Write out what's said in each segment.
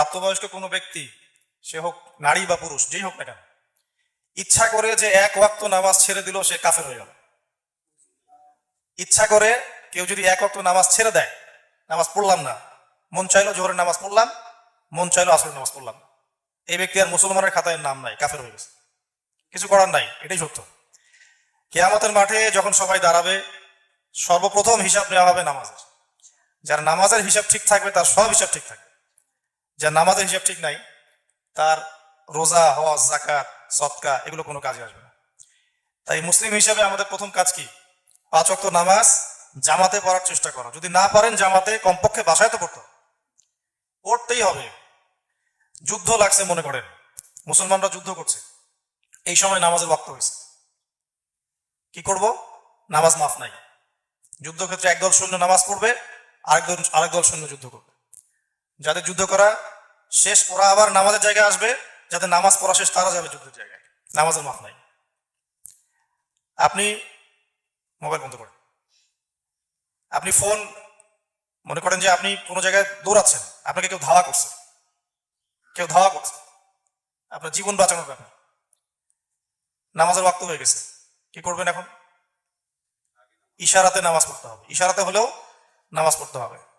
প্রাপ্তবয়স্ক কোনো ব্যক্তি, সে হোক নারী বা পুরুষ, যেই হোক না কেন, ইচ্ছা করে যে এক ওয়াক্ত নামাজ ছেড়ে দিল সে কাফের হয়ে গেল। ইচ্ছা করে কেউ যদি এক ওয়াক্ত নামাজ ছেড়ে দেয়, নামাজ পড়লাম না, মন চাইলো জোহরের নামাজ পড়লাম, মন চাইলো আসরের নামাজ পড়লাম, এই ব্যক্তি আর মুসলমানের খাতায় নাম নাই, কাফের হয়ে গেছে। কিছু করার নাই, এটাই সত্য। কেয়ামতের মাঠে যখন সবাই দাঁড়াবে, সর্বপ্রথম হিসাব নেওয়া হবে নামাজের। যার নামাজের হিসাব ঠিক থাকবে, তার সব হিসাব ঠিক থাকবে। যার নামাজের হিসাব ঠিক নাই, তার রোজা হজ জাকাত সৎকা, এগুলো কোনো কাজে আসবে না। তাই মুসলিম হিসাবে আমাদের প্রথম কাজ কি? পাঁচ অক্ত নামাজ জামাতে পড়ার চেষ্টা করা। যদি না পারেন জামাতে, কমপক্ষে বাসায় তো পড়তো পড়তেই হবে। যুদ্ধ লাগছে মনে করেন। মুসলমানরা যুদ্ধ করছে। এই সময় নামাজের বক্ত হয়েছে। কি করব? নামাজ মাফ নাই। যুদ্ধক্ষেত্রে একদল সৈন্য নামাজ পড়বে আরেক দল আরেক দল সৈন্য যুদ্ধ করবে। যাদের যুদ্ধ করা শেষ, ওরা আবার নামাজের জায়গায় আসবে। যাতে নামাজ পড়া শেষ, তারা যাবে যুদ্ধের জায়গায়। নামাজের মাফ নাই। আপনি মোবাইল বন্ধ করেন। আপনি ফোন, মনে করেন যে আপনি কোনো জায়গায় দৌড়াচ্ছেন, আপনাকে কেউ ধাওয়া করছে। কেউ ধাওয়া করছে। আপনার জীবন বাঁচানোর ব্যাপার। নামাজের ওয়াক্ত হয়ে গেছে। কি করবেন এখন? ইশারাতে নামাজ পড়তে হবে। ইশারাতে হলেও নামাজ পড়তে হবে।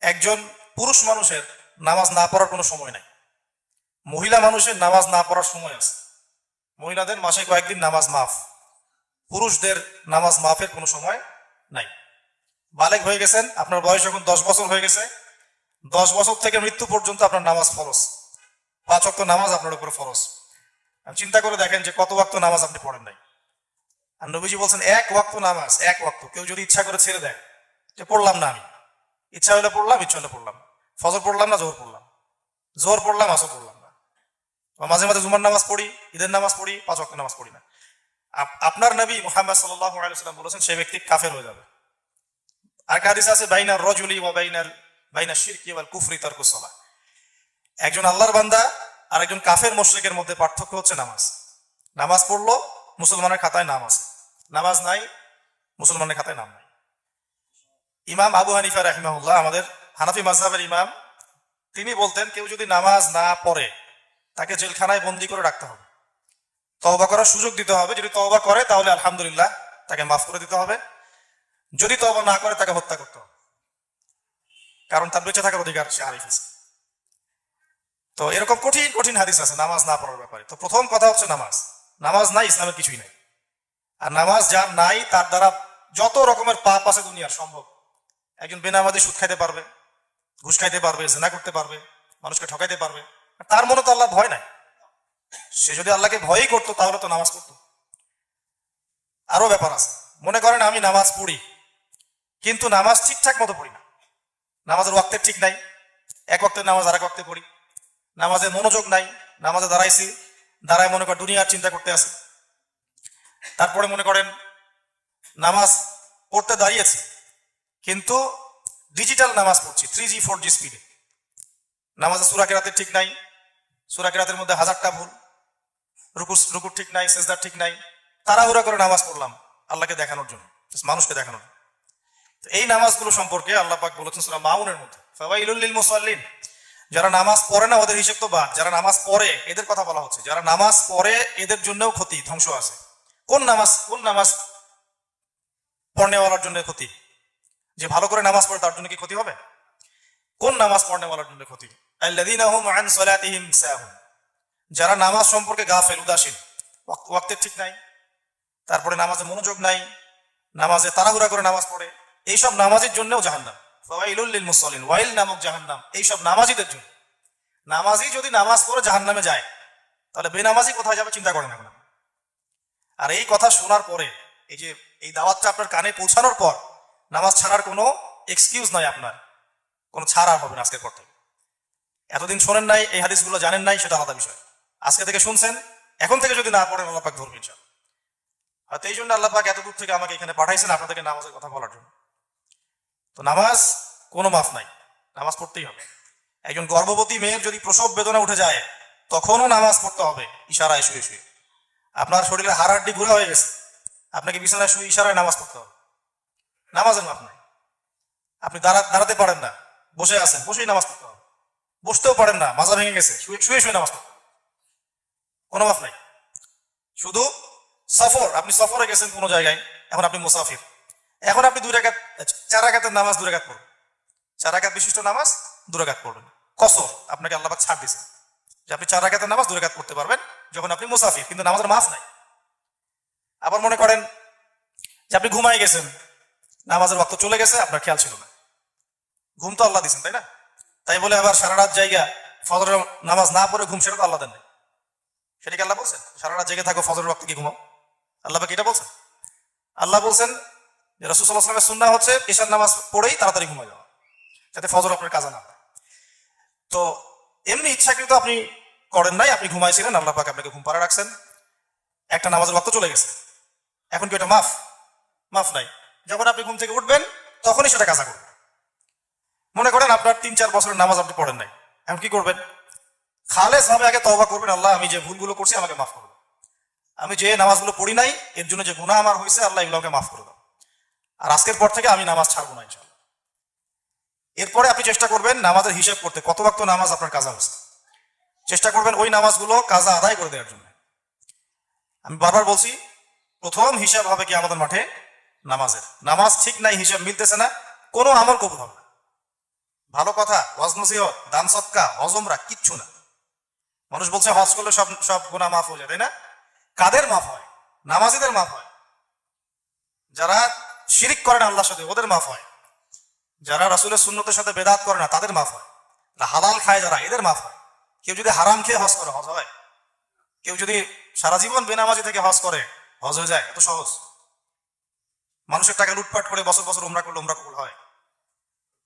একজন পুরুষ মানুষের নামাজ না পড়ার কোনো সময় নাই। মহিলা মানুষের নামাজ না পড়ার সময় আছে। মহিলাদের মাসে কয়েকদিন নামাজ মাফ। পুরুষদের নামাজ মাফের কোনো সময় নাই। বালেক হয়ে গেছেন, আপনার বয়স যখন দশ বছর হয়ে গেছে। দশ বছর থেকে মৃত্যু পর্যন্ত আপনার নামাজ ফরজ। পাঁচ অক্ত নামাজ আপনার উপরে আপনি চিন্তা করে দেখেন যে কত ওয়াক্ত নামাজ আপনি পড়েন নাই। আর নবীজি বলছেন, এক ওয়াক্ত নামাজ, এক ওয়াক্ত। কেউ যদি ইচ্ছা করে ছেড়ে দেয়, যে পড়লাম না আমি। ইচ্ছা হলে পড়লাম, ইচ্ছা হলে পড়লাম ফজর পড়লাম না জোর পড়লাম জোর পড়লাম, আসর পড়লাম না। মাঝে মাঝে জুমার নামাজ পড়ি, ঈদের নামাজ পড়ি, পাঁচ ওয়াক্ত নামাজ পড়ি না। আপ- আপনার নবী মোহাম্মদ সাল্লাম বলেছেন সেই ব্যক্তি কাফের হয়ে যাবে। আর কাদিস আছে বাইনার রজুলি বা বাইনার বাইনা শিরকি ওয়াল কুফরি তারকু সালাহ। একজন আল্লাহর বান্দা আর একজন কাফের মুশরিকের মধ্যে পার্থক্য হচ্ছে নামাজ। নামাজ পড়ল, মুসলমানের খাতায় নাম আছে। নামাজ নাই, মুসলমানের খাতায় নাম ইমাম আবু হানিফা রাহিমাহুল্লাহ, আমাদের হানাফি মাজহাবের ইমাম, তিনি বলতেন, কেউ যদি নামাজ না পড়ে, তাকে জেলখানায় বন্দি করে রাখতে হবে। তওবা করার সুযোগ দিতে হবে। যদি তওবা করে, তাহলে আলহামদুলিল্লাহ তাকে মাফ করে দিতে হবে। যদি তওবা না করে, তাকে হত্যা করতে হবে। কারণ তার বেঁচে থাকার অধিকার সে হারিয়ে ফেলছে তো এরকম কঠিন কঠিন হাদিস আছে, নামাজ না পড়ার ব্যাপারে। তো প্রথম কথা হচ্ছে নামাজ। নামাজ নাই, ইসলামের কিছুই নাই। আর নামাজ যার নাই, তার দ্বারা যত রকমের পাপ আছে দুনিয়ার, সম্ভব। একজন বেনামাদি সুদ খাইতে পারবে, ঘুষ খাইতে পারবে, জেনা করতে পারবে, মানুষকে ঠকাইতে পারবে। তার মনে তো আল্লাহ ভয় নাই। সে যদি আল্লাহকে ভয়ই করতো, তাহলে তো নামাজ পড়তো। আরও ব্যাপার আছে। মনে করেন আমি নামাজ পড়ি, কিন্তু নামাজ ঠিকঠাক মতো পড়ি না। নামাজের ওয়াক্তের ঠিক নাই। এক ওয়াক্তের নামাজ আর এক ওয়াক্তে পড়ি। নামাজের মনোযোগ নাই। নামাজে দাঁড়াইছি, দাঁড়ায় মনে করেন দুনিয়ার চিন্তা করতে আছে। তারপরে মনে করেন নামাজ পড়তে দাঁড়িয়েছি। কিন্তু ডিজিটাল নামাজ পড়ছি থ্রি জি ফোর জি স্পিডে নামাজে সুরা কেরাতের ঠিক নাই, সুরা কেরাতের মধ্যে হাজারটা ভুল, রুকুর রুকুর ঠিক নাই, সেজদার ঠিক নাই, তাড়াহুড়া করে নামাজ পড়লাম, আল্লাহকে দেখানোর জন্য মানুষকে দেখানোর তো এই নামাজগুলো সম্পর্কে আল্লাহ পাক বলেছেন সুরা মাউনের মধ্যে, ফাওয়াইলুল লিল মুসাল্লিন। যারা নামাজ পড়ে না, ওদের হিসেব তো বাদ, যারা নামাজ পড়ে, এদের কথা বলা হচ্ছে, যারা নামাজ পড়ে, এদের জন্যও ক্ষতি, ধ্বংস আছে। কোন নামাজ কোন নামাজ পড়নেওয়ালার জন্য ক্ষতি? যে ভালো করে নামাজ পড়ে তার জন্য কি ক্ষতি হবে? কোন নামাজ পড়নেওয়ালার জন্য ক্ষতি? যারা নামাজ সম্পর্কে গাফেল, উদাসীন, ওয়াক- ওয়াক্তের ঠিক নাই, তারপরে নামাজে মনোযোগ নাই, নামাজে তাড়াহুড়া করে নামাজ পড়ে, এইসব নামাজের জন্যও জাহান্নাম। ফাওয়াইলুল লিল মুসাল্লিন, ওয়াইল নামক জাহান্নাম, এইসব নামাজিদের জন্য। নামাজি যদি নামাজ পড়ে জাহান্নামে যায়, তাহলে বেনামাজি কোথায় যাবে চিন্তা করেন এখন। আর এই কথা শোনার পরে, এই যে, এই দাওয়াতটা আপনার কানে পৌঁছানোর পর নামাজ ছাড়ার কোনো এক্সকিউজ নাই আপনার। কোনো ছাড় আর হবে না আজকের পর থেকে। এতদিন শোনেন নাই, এই হাদিসগুলো জানেন নাই, সেটা আলাদা বিষয়। আজকে থেকে শুনছেন, এখন থেকে যদি না পড়েন আল্লাহ পাক ধরবেন ইনশাআল্লাহ। হয়তো এই জন্য আল্লাহ পাক এত দূর থেকে আমাকে এখানে পাঠাইছেন আপনাদেরকে নামাজের কথা বলার জন্য। তো নামাজ কোনো মাফ নাই, নামাজ পড়তেই হবে। একজন গর্ভবতী মেয়ের যদি প্রসব বেদনা উঠে যায়, তখনও নামাজ পড়তে হবে, ইশারায় শুয়ে শুয়ে। আপনার শরীরে হাড়াড্ডি ঘুরা হয়ে গেছে, আপনাকে বিছানায় শুয়ে ইশারায় নামাজ পড়তে হবে। নামাজের মাফ নাই। আপনি দাঁড়া দাঁড়াতে পারেন না। বসে আছেন। বসেই নামাজ পড়তে হবে। বসতেও পারেন না। মাজা ভেঙে গেছে। শুয়ে শুয়ে শুয়ে নামাজ পড়বেন কোনো মাফ নাই। শুধু সফর। আপনি সফরে গেছেন কোনো জায়গায়। এখন আপনি মুসাফির। এখন আপনি দুই রাকাত চার রাকাতের নামাজ দুই রাকাত পড়বেন। চার রাকাত বিশিষ্ট নামাজ দু রাকাত পড়বেন। কসর। আপনাকে আল্লাহ ছাড় দিয়েছেন যে আপনি চার রাকাতের নামাজ দু রাকাত পড়তে পারবেন যখন আপনি মুসাফির। কিন্তু নামাজের মাফ নাই। আবার মনে করেন যে আপনি ঘুমাই গেছেন। নামাজের ওয়াক্ত চলে গেছে, আপনার খেয়াল ছিল না। ঘুম তো আল্লাহ দিয়েছেন, তাই না? তাই বলে আবার সারা রাত জায়গা ফজরের নামাজ না পড়ে ঘুম সেটা তো আল্লাহ দেন নাই। সেটা কি আল্লাহ বলছেন? সারা রাত জেগে থাকো, ফজরের ওয়াক্ত কি ঘুমাও? আল্লাহ পাক এটা বলছেন। আল্লাহ বলছেন যে সুন্না হচ্ছে ঈশার নামাজ পড়েই তাড়াতাড়ি ঘুমাই যাওয়া, যাতে ফজর আপনার কাজে না হয়। তো এমনি ইচ্ছাকৃত আপনি করেন নাই, আপনি ঘুমাইছিলেন, আল্লাহ পাক আপনাকে ঘুম পাড়া রাখছেন। একটা নামাজের ওয়াক্ত চলে গেছে। এখন কি এটা মাফ? মাফ নাই। যখন আপনি ঘুম থেকে উঠবেন, তখনই সেটা কাজা করবেন। মনে করেন আপনার তিন চার বছরের নামাজ আপনি পড়েন নাই। এখন কি করবেন? খালেস ভাবে আগে তওবা করবেন, আল্লাহ, আমি যে ভুলগুলো করছি আমাকে মাফ করবেন আমি যে নামাজগুলো পড়ি নাই, এর জন্য যে গুনাহ আমার হয়েছে আল্লাহ এগুলোকে মাফ করে দাও। আর আজকের পর থেকে আমি নামাজ ছাড়বো না ইনশাল্লাহ এরপরে আপনি চেষ্টা করবেন নামাজের হিসাব করতে। কত ওয়াক্ত নামাজ আপনার কাজা হয়েছে? চেষ্টা করবেন ওই নামাজগুলো কাজা আদায় করে দেওয়ার জন্য। আমি বারবার বলছি, প্রথম হিসাব হবে কি আমাদের মাঠে? নামাজের। নামাজ ঠিক নাই, হিসাব মিলতেছে না, কোনো আমল কবুল হবে না। ভালো কথা, ওয়াজ নসিহত, দান সৎকা হজমরা কিচ্ছু না। মানুষ বলছে, হজ করলে সব সব গুণা মাফ হয়ে যায়, তাই না? কাদের মাফ হয়? নামাজিদের মাফ হয়। যারা শিরিক করে না আল্লাহর সাথে, ওদের মাফ হয়। যারা রাসুলের সুন্নতের সাথে বেদাত করে না, তাদের মাফ হয়। হালাল খায় যারা, এদের মাফ হয়। কেউ যদি হারাম খেয়ে হজ করে, হজ হয়। কেউ যদি সারা জীবন বেনামাজি থেকে হজ করে, হজ হয়ে যায়, এত সহজ। মানুষের টাকা লুটপাট করে বছর বছর উমরা করলে উমরা কবুল হয়।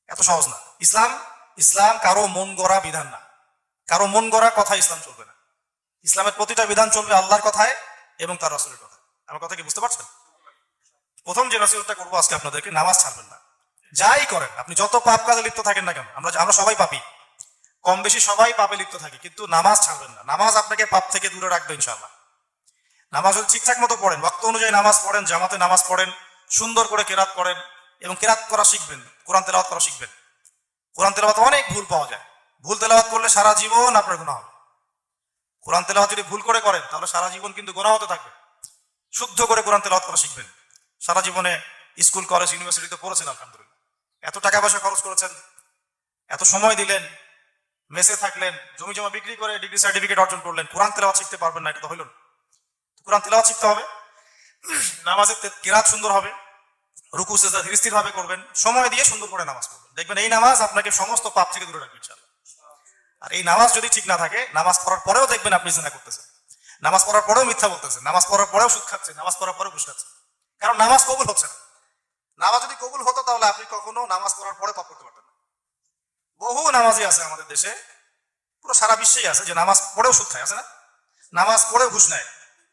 এত সহজ না। ইসলাম ইসলাম কারও মন গড়া বিধান না। কারও মন গড়া কথা ইসলাম চলবে না। ইসলামের প্রতিটা বিধান চলবে আল্লাহর কথায় এবং তার রাসুলের কথায়। আমার কথা কি বুঝতে পারছেন? প্রথম যে নসিহতটা করব আজকে আপনাদেরকে, নামাজ ছাড়বেন না। যাই করেন, আপনি যত পাপ কাজে লিপ্ত থাকেন না কেন, আমরা আমরা সবাই পাপি। কম বেশি সবাই পাপে লিপ্ত থাকি, কিন্তু নামাজ ছাড়বেন না। নামাজ আপনাকে পাপ থেকে দূরে রাখবে ইনশাআল্লাহ। নামাজ যদি ঠিকঠাক মতো পড়েন বক্ত অনুযায়ী নামাজ পড়েন, জামাতে নামাজ পড়েন সুন্দর করে কেরাত করেন এবং কেরাত করা শিখবেন, কোরআন তেলাওয়াত করা শিখবেন। কোরআন তেলাওয়াত অনেক ভুল পাওয়া যায়। ভুল তেলাওয়াত করলে সারা জীবন আপনার গুণা হবে। কোরআন তেলাওয়াত যদি ভুল করে করেন, তাহলে সারা জীবন কিন্তু গোনা হতে থাকবে। শুদ্ধ করে কোরআন তেলাওয়াত করা শিখবেন। সারা জীবনে স্কুল, কলেজ, ইউনিভার্সিটিতে পড়েছেন, আলহামদুলিল্লাহ। এত টাকা পয়সা খরচ করেছেন, এত সময় দিলেন, মেসে থাকলেন, জমি জমা বিক্রি করে ডিগ্রি সার্টিফিকেট অর্জন করলেন, কোরআন তেলাওয়াত শিখতে পারবেন না, এটা তো হইল না। কোরআন তেলাওয়াত শিখতে হবে। নামাজের কেরাত সুন্দর হবে। রুকু, সেজদা ধীর স্থির ভাবে করবেন। সময় দিয়ে সুন্দর করে নামাজ পড়বেন। দেখবেন এই নামাজ আপনাকে সমস্ত পাপ থেকে দূরে রাখবে ইনশাআল্লাহ। আর এই নামাজ যদি ঠিক না থাকে, নামাজ পড়ার পরেও দেখবেন আপনি জিনা করতেছেন। নামাজ পড়ার পরেও মিথ্যা বলতেছেন, নামাজ পড়ার পরেও সুদ খাচ্ছেন, নামাজ পড়ার পরেও ঘুষ খাচ্ছেন। কারণ নামাজ কবুল হচ্ছে না। নামাজ যদি কবুল হতো, তাহলে আপনি কখনো নামাজ পড়ার পরে পাপ করতে পারতেন না। বহু নামাজি আছে আমাদের দেশে, পুরো সারা বিশ্বেই আছে যে নামাজ পড়েও সুদ খায়, আছে না? নামাজ পড়েও ঘুষ নেয়,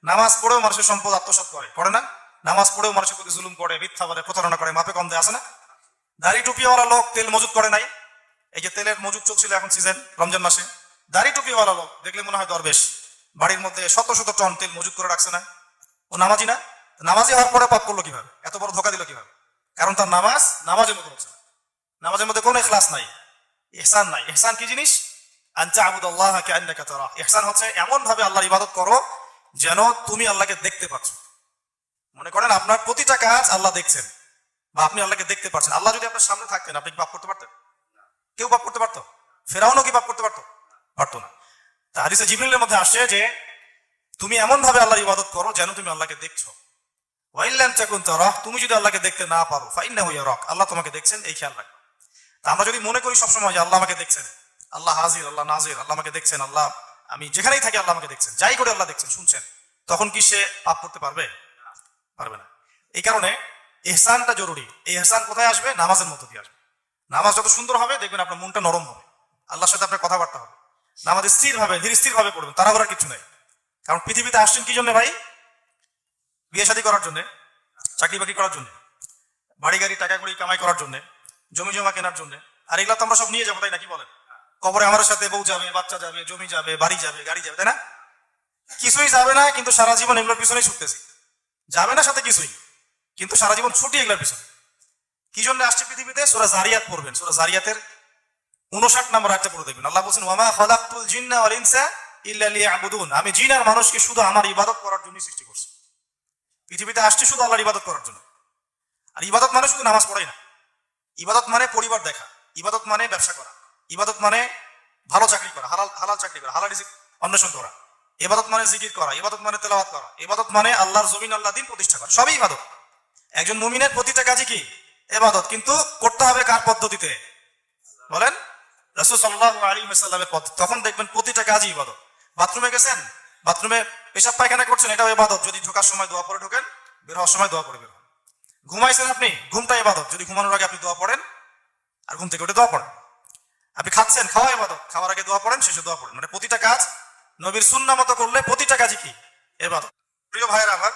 নামাজ পড়েও মানুষের সম্পদ আত্মসাৎ করে করে না? নামাজ পড়েও মানুষের প্রতি জুলুম করে, মিথ্যা বলে, প্রতারণা করে, মাপে কম দেয়, আছে না? দাড়ি টুপিওয়ালা লোক তেল মজুত করে নাই। এই যে তেলের মজুদ চলছিল এখন সিজন রমজান মাসে। দাড়ি টুপিওয়ালা লোক, দেখলে মনে হয় দরবেশ। বাড়ির মধ্যে শত শত টন তেল মজুত করে রাখছে না। ও নামাজি না? নামাজি হওয়ার পরে পাপ করল কীভাবে? এত বড় ধোকা দিল কীভাবে? কারণ তার নামাজ নামাজের মতো হচ্ছে নামাজের মধ্যে কোনো এখলাস নাই। ইহসান নাই। ইহসান কি জিনিস? আনতা আবুদাল্লাহ কে আন্নাকা তারা ইহসান হচ্ছে এমন ভাবে আল্লাহর ইবাদত করো যেন তুমি আল্লাহকে দেখতে পাচ্ছ। মনে করেন আপনার প্রতিটা কাজ আল্লাহ দেখছেন বা আপনি আল্লাহকে দেখতে পাচ্ছেন আল্লাহ যদি আপনার সামনে থাকতেন, আপনি কি পাপ করতে পারতেন? কেউ পাপ করতে পারতো? ফেরাউনও কি পাপ করতে পারতো? পারতো না। তা হাদিসে জিবরিলের মধ্যে আসে যে, তুমি এমন ভাবে আল্লাহর ইবাদত করো যেন তুমি আল্লাহকে দেখছ। ওয়াইল্লাম চাকুন তারাহ, তুমি যদি আল্লাহকে দেখতে না পারো ফাইন্না হইয়া রক আল্লাহ তোমাকে দেখছেন, এই খেয়াল রাখবে। তা আমরা যদি মনে করি সবসময় যে আল্লাহ আমাকে দেখছেন, আল্লাহ হাজির, আল্লাহ নাজির, আল্লাহ আমাকে দেখছেন, আল্লাহ, আমি যেখানেই থাকি আল্লাহ আমাকে দেখছেন, যাই করে আল্লাহ দেখছেন, শুনছেন, তখন কি সে পাপ করতে পারবে? পারবে না। এই কারণে এহসানটা জরুরি। এই এহসান কোথায় আসবে? নামাজের মধ্য দিয়ে আসবে। নামাজ যত সুন্দর হবে, দেখবেন আপনার মনটা নরম হবে। আল্লাহর সাথে আপনার কথাবার্তা হবে। নামাজ স্থির ভাবে ধীর স্থির ভাবে পড়বেন তারা করার কিছু নেই। কারণ পৃথিবীতে আসছেন কি জন্য ভাই? বিয়ে শাদী করার জন্য, চাকরি বাকরি করার জন্য, বাড়ি গাড়ি, টাকা কড়ি কামাই করার জন্য, জমি জমা কেনার জন্য। আর এগুলো তো আমরা সব নিয়ে যাব, তাই নাকি বলেন? কবরে আমার সাথে বউ যাবে, বাচ্চা যাবে, জমি যাবে, বাড়ি যাবে, গাড়ি যাবে, তাই না? কিছুই যাবে না, কিন্তু সারা জীবন এগুলোর পিছনেই ছুটতেছি। যাবে না সাথে কিছুই। কিন্তু সারা জীবন ছুটি এগুলোর পিছনে। কি জন্য আসছে পৃথিবীতে? সোরা জারিয়াত পড়বেন। সোরা জারিয়াতের উনষাট নম্বর আয়াতটা পড়ে দেখবেন। আল্লাহ বলছেন, ওয়ামা খালাকতুল জিন্না ওয়াল ইনসা ইল্লা লিয়াবুদুন। আমি জিন আর মানুষকে শুধু আমার ইবাদত করার জন্য সৃষ্টি করছি। পৃথিবীতে আসছে শুধু আল্লাহর ইবাদত করার জন্য। আর ইবাদত মানে শুধু নামাজ পড়াই না। ইবাদত মানে পরিবার দেখা। ইবাদত মানে ব্যবসা করা। ইবাদত মানে ভালো চাকরি করা, হালাল হালাল চাকরি করা, হালাল অন্বেষণ করা। ইবাদত মানে জিকির করা, ইবাদত মানে তেলাওয়াত করা, ইবাদত মানে আল্লাহর জমিন আল্লাহ দিন প্রতিষ্ঠা করা, সবই ইবাদত। একজন মুমিনের প্রতিটা কাজই কি? এবাদত কিন্তু করতে হবে কার পদ্ধতিতে? বলেন, রসুল পদ্ধতি তখন দেখবেন প্রতিটা কাজই ইবাদত। বাথরুমে গেছেন, বাথরুমে পেশাব পায়খানা করছেন, এটাও ইবাদত। যদি ঢোকার সময় দোয়া পড়ে ঢোকেন, বের হওয়ার সময় দোয়া পড়ে বের হন। ঘুমাইছেন আপনি, ঘুমটা ইবাদত। যদি ঘুমানোর আগে আপনি দোয়া পড়েন, আর ঘুম থেকে উঠে দোয়া পড়েন। আপনি খাচ্ছেন, খাওয়া ইবাদত। খাওয়ার আগে দোয়া পড়েন, শেষে দোয়া পড়েন। মানে প্রতিটা কাজ নবীর সুন্না মতো করলে প্রতিটা কাজই কি? এবাদত। প্রিয় ভাইয়ের আমার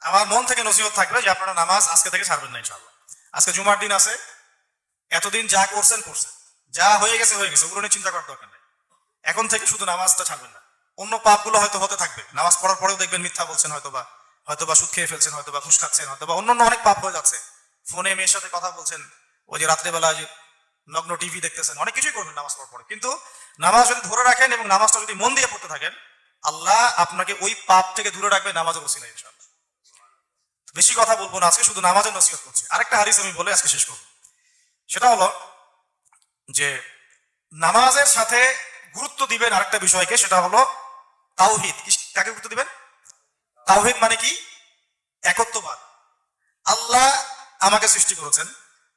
আমার মন থেকে নসিহত থাকবে যে আপনারা নামাজ আজকে থেকে ছাড়বেন না ইনশাআল্লাহ। আজকে জুমার দিন আছে, এতদিন যা করছেন করছেন। যা হয়ে গেছে হয়ে গেছে, ওগুলো নিয়ে চিন্তা করার দরকার নেই। এখন থেকে শুধু নামাজটা ছাড়বেন না। অন্য পাপগুলো হয়তো হতে থাকবে। নামাজ পড়ার পরেও দেখবেন মিথ্যা বলছেন হয়তো বা হয়তো বা সুদ খেয়ে ফেলছেন হয়তো বা ঘুষ খাচ্ছেন হয়তো বা অন্য অনেক পাপ হয়ে যাচ্ছে। ফোনে মেয়ের সাথে কথা বলছেন, ওই যে রাত্রেবেলা নগ্ন টিভি দেখতেছেন, অনেক কিছুই করবেন নামাজ পড়ার পরে। কিন্তু নামাজ যদি ধরে রাখেন এবং নামাজটা যদি মন দিয়ে পড়তে থাকেন, আল্লাহ আপনাকে ওই পাপ থেকে দূরে রাখবে নামাজের ওসিলা ইনশাআল্লাহ। বেশি কথা বলব না, আজকে শুধু নামাজের নসিহত করছি। আরেকটা হারিস আমি বলে আজকে শেষ করব। সেটা হলো যে নামাজের সাথে গুরুত্ব দিবেন আরেকটা বিষয়কে, সেটা হলো তাওহিদ। কাকে গুরুত্ব দিবেন? তাওহিদ মানে কি? একত্ববাদ। আল্লাহ আমাকে সৃষ্টি করেছেন,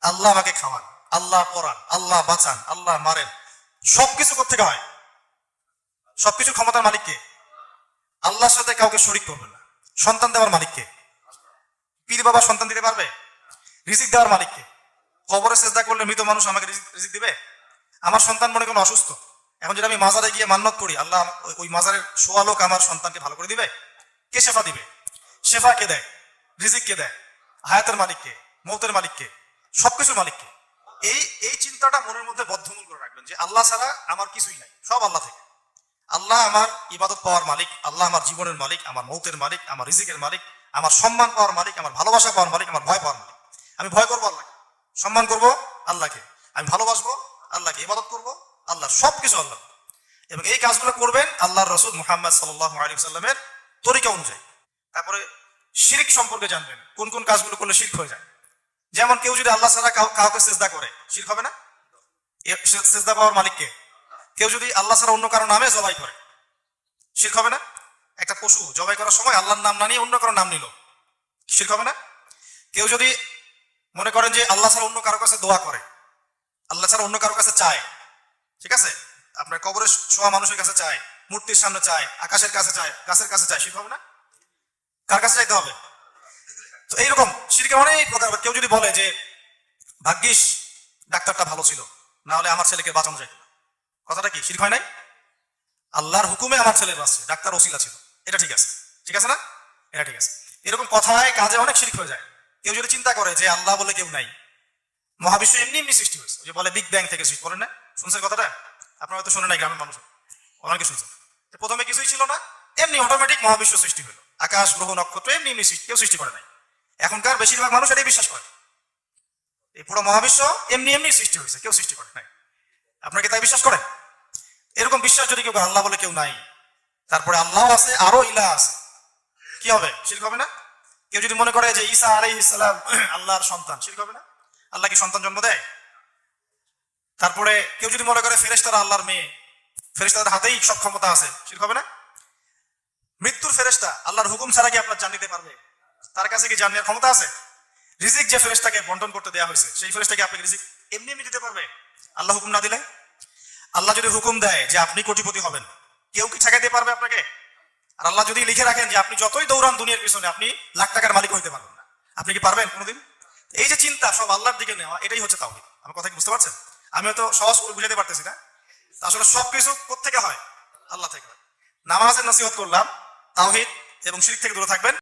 আল্লাহ আমাকে খাওয়ান। আল্লাহ পড়ান আল্লাহ বাঁচান, আল্লাহ মারেন। সবকিছু থেকে হয়? সবকিছু ক্ষমতার মালিককে আল্লাহর সাথে কাউকে শরিক করবে না। সন্তান দেওয়ার মালিককে পীর বাবা সন্তান দিতে পারবে? রিজিক দেওয়ার মালিককে কবরে চেষ্টা করলে মৃত মানুষ আমাকে রিজিক দিবে? আমার সন্তান মনে কোনো অসুস্থ। এখন যদি আমি মাজারে গিয়ে মান্নত করি, আল্লাহ ওই- মাজারের সোয়া লোক আমার সন্তানকে ভালো করে দিবে? কে শেফা দিবে? শেফা কে দেয়? রিজিক কে দেয়? হায়াতের মালিককে মৌতের মালিককে সবকিছুর মালিককে এই এই চিন্তাটা মনের মধ্যে বদ্ধমূল করে রাখবেন যে আল্লাহ ছাড়া আমার কিছুই নাই। সব আল্লাহ থেকে। আল্লাহ আমার ইবাদত পাওয়ার মালিক, আল্লাহ আমার জীবনের মালিক, আমার মৌতের মালিক, আমার রিজিকের মালিক, আমার সম্মান পাওয়ার মালিক, আমার ভালোবাসা পাওয়ার মালিক, আমার ভয় পাওয়ার মালিক। আমি ভয় করব আল্লাহকে। সম্মান করব আল্লাহকে। আমি ভালোবাসবো আল্লাহকে। ইবাদত করব আল্লাহ সবকিছু আল্লাহ। এবং এই কাজগুলো করবেন আল্লাহর রসুল মুহাম্মদ সাল্লাহ আলী সাল্লামের তরিকা অনুযায়ী। তারপরে শিরিক সম্পর্কে জানবেন। কোন কোন কাজগুলো করলে শির্ক হয়ে যায়। যেমন কেউ যদি আল্লাহ ছাড়া কাউ- কাউকে চেষ্টা করে, শির্ক হবে না? চেষ্টা পাওয়ার মালিককে? কেউ যদি আল্লাহ ছাড়া অন্য কারও নামে জবাই করে, শির্ক হবে না? একটা পশু জবাই করার সময় আল্লাহর নাম না নিয়ে অন্য কারও নাম নিল, শির্ক হবে না? কেউ যদি মনে করেন যে আল্লাহ ছাড়া অন্য কারও কাছে দোয়া করে, আল্লাহ ছাড়া অন্য কারও কাছে চায়, ঠিক আছে? আপনার কবরের শোয়া মানুষের কাছে চায়, মূর্তির সামনে চায়, আকাশের কাছে চায়, গাছের কাছে চায়, শির্ক হবে না? কার কাছে চাইতে হবে? তো এইরকম শিরকে অনেক প্রকার কেউ যদি বলে যে, ভাগ্যিস ডাক্তারটা ভালো ছিল, না হলে আমার ছেলেকে বাঁচানো যায় কথাটা কি শিরক হয় নাই? আল্লাহর হুকুমে আমার ছেলে বাঁচছে, ডাক্তার ওসিলা ছিল। এটা ঠিক আছে। ঠিক আছে না? এটা ঠিক আছে। এরকম কথায় কাজে অনেক শিরিক হয়ে যায়। কেউ যদি চিন্তা করে যে, আল্লাহ বলে কেউ নাই, মহাবিশ্ব এমনি এমনি সৃষ্টি হয়েছে। যে বলে বিগ ব্যাং থেকে সৃষ্টি করেন না? শুনছেন কথাটা? আপনারা হয়তো শুনে নাই গ্রামের মানুষ। অনেকে শুনছেন। প্রথমে কিছুই ছিল না, এমনি অটোমেটিক মহাবিশ্ব সৃষ্টি হলো। আকাশ, গ্রহ, নক্ষত্র এমনি এমনি কেউ সৃষ্টি করে নাই। এখনকার বেশিরভাগ মানুষ এটাই বিশ্বাস করে। এই পুরো মহাবিশ্ব এমনি এমনি সৃষ্টি হয়েছে, কেউ সৃষ্টি করে নাই। আপনারা কি তাই বিশ্বাস করেন? এরকম বিশ্বাস যদি কেউ আল্লাহ বলে কেউ নাই। তারপরে আল্লাহ আছে, আরও ইলা আছে। কি হবে? শিরক হবে না? কেউ যদি মনে করে যে ঈসা আলাইহিস ইসলাম আল্লাহর সন্তান, শিরক হবে না? আল্লাহ কি সন্তান জন্ম দেয়? তারপরে কেউ যদি মনে করে ফেরেশতারা আল্লাহর মেয়ে, ফেরেশতাদের হাতেই সব ক্ষমতা আছে শিল্প হবে না? মৃত্যুর ফেরেশতা, আল্লাহর হুকুম ছাড়া কি আপনার জান নিতে পারবে? তার কাছে কি জান নেওয়ার ক্ষমতা আছে? রিজিক যে ফেরেশতাকে বন্টন করতে দেওয়া হয়েছে, সেই ফেরেশতাকে আপনাকে রিজিক এমনি এমনি দিতে পারবে? আল্লাহ হুকুম না দিলে? আল্লাহ যদি হুকুম দেয় যে আপনি কোটিপতি হবেন, কেউ কি ঠেকাইতে পারবে আপনাকে? আর আল্লাহ যদি লিখে রাখেন যে আপনি যতই দৌড়ান দুনিয়ার পিছনে, আপনি লাখ টাকার মালিক হইতে পারবেন না। আপনি কি পারবেন কোনোদিন? এই যে চিন্তা সব আল্লাহর দিকে নেওয়া, এটাই হচ্ছে তাওহিদ। আমার কথা কি বুঝতে পারছেন? আমি হয়তো সহজ বুঝাতে পারতেছি না। আসলে সবকিছু কোথেকে হয়? আল্লাহ থেকে হয়। নামাজের নসিহত করলাম, তাওহিদ এবং শিরিক থেকে দূরে থাকবেন।